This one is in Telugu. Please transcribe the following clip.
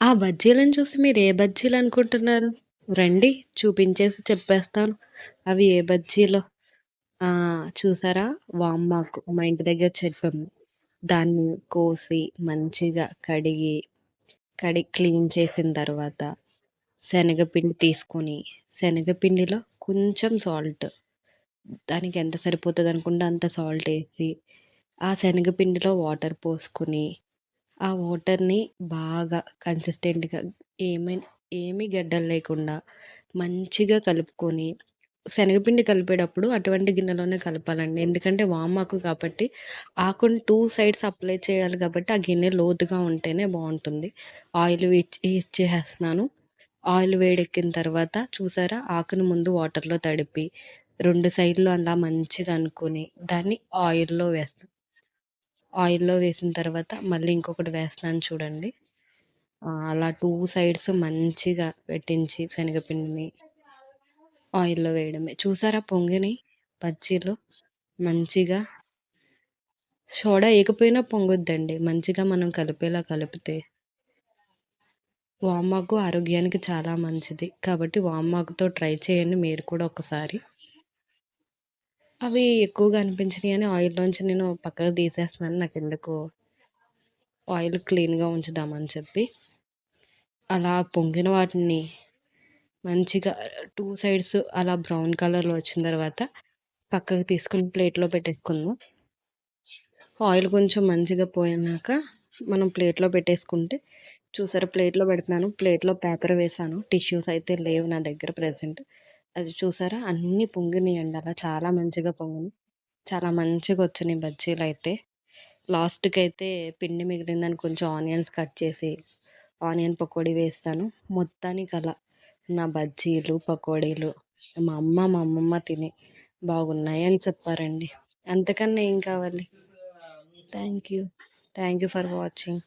ఆ బజ్జీలను చూసి మీరు ఏ బజ్జీలు అనుకుంటున్నారు? రండి చూపించేసి చెప్పేస్తాను. అవి ఏ బజ్జీలో. ఆ! చూసారా వామాకు మా ఇంటి దగ్గర చెట్టు ఉంది. దాన్ని కోసి మంచిగా కడిగి, కడిగి క్లీన్ చేసిన తర్వాత శనగపిండి తీసుకొని, శనగపిండిలో కొంచెం సాల్ట్ దానికి ఎంత సరిపోతుంది అనుకుంటే అంత సాల్ట్ వేసి ఆ శనగపిండిలో వాటర్ పోసుకొని ఆ వాటర్‌ని బాగా కన్సిస్టెంట్‌గా ఏమీ ఏమీ గడ్డలు లేకుండా మంచిగా కలుపుకొని శనగపిండి కలిపేటప్పుడు అటువంటి గిన్నెలోనే కలపాలండి. ఎందుకంటే వామాకు కాబట్టి ఆకుని టూ సైడ్స్ అప్లై చేయాలి కాబట్టి ఆ గిన్నె లోతుగా ఉంటేనే బాగుంటుంది ఆయిల్ ఇచ్చేస్తున్నాను ఆయిల్ వేడెక్కిన తర్వాత చూసారా ఆకుని ముందు వాటర్‌లో తడిపి రెండు సైడ్‌లు అలా మంచిగా అనుకొని దాన్ని ఆయిల్‌లో వేస్తాం. ఆయిల్‌లో వేసిన తర్వాత మళ్ళీ ఇంకొకటి వేస్తాను చూడండి. అలా టూ సైడ్స్ మంచిగా పెట్టించి శనగపిండిని ఆయిల్‌లో వేయడమే. చూసారా పొంగిని బజ్జీలు మంచిగా. సోడా వేయకపోయినా పొంగొద్దండి మంచిగా మనం కలిపేలా కలిపితే. వామాకు ఆరోగ్యానికి చాలా మంచిది. కాబట్టి వామాకుతో ట్రై చేయండి మీరు కూడా ఒకసారి. అవి ఎక్కువగా అనిపించినాయి అని ఆయిల్‌లోంచి నేను పక్కకు తీసేస్తున్నాను. ఎందుకు ఆయిల్ క్లీన్‌గా ఉంచుదామని చెప్పి. అలా పొంగిన వాటిని మంచిగా టూ సైడ్స్ అలా బ్రౌన్ కలర్‌లో వచ్చిన తర్వాత పక్కకు తీసుకుని ప్లేట్‌లో పెట్టేసుకుందాం. ఆయిల్ కొంచెం మంచిగా పోయినాక మనం ప్లేట్‌లో పెట్టేసుకుంటే చూసారా ప్లేట్‌లో పెడుతున్నాను. ప్లేట్‌లో పేపర్ వేసాను టిష్యూస్ అయితే లేవు నా దగ్గర ప్రజెంట్ అది చూసారా అన్నీ పొంగినాయండి అలా చాలా మంచిగా పొంగినాయి. చాలా మంచిగా వచ్చినాయి బజ్జీలు అయితే లాస్ట్కి అయితే పిండి మిగిలిందని కొంచెం ఆనియన్స్ కట్ చేసి ఆనియన్ పకోడీ వేస్తాను. మొత్తానికి అలా నా బజ్జీలు, పకోడీలు మా అమ్మ, మా అమ్మమ్మ తిని బాగున్నాయి అని చెప్పారండి. అంతకన్నా ఏం కావాలి? Thank you. Thank you for watching.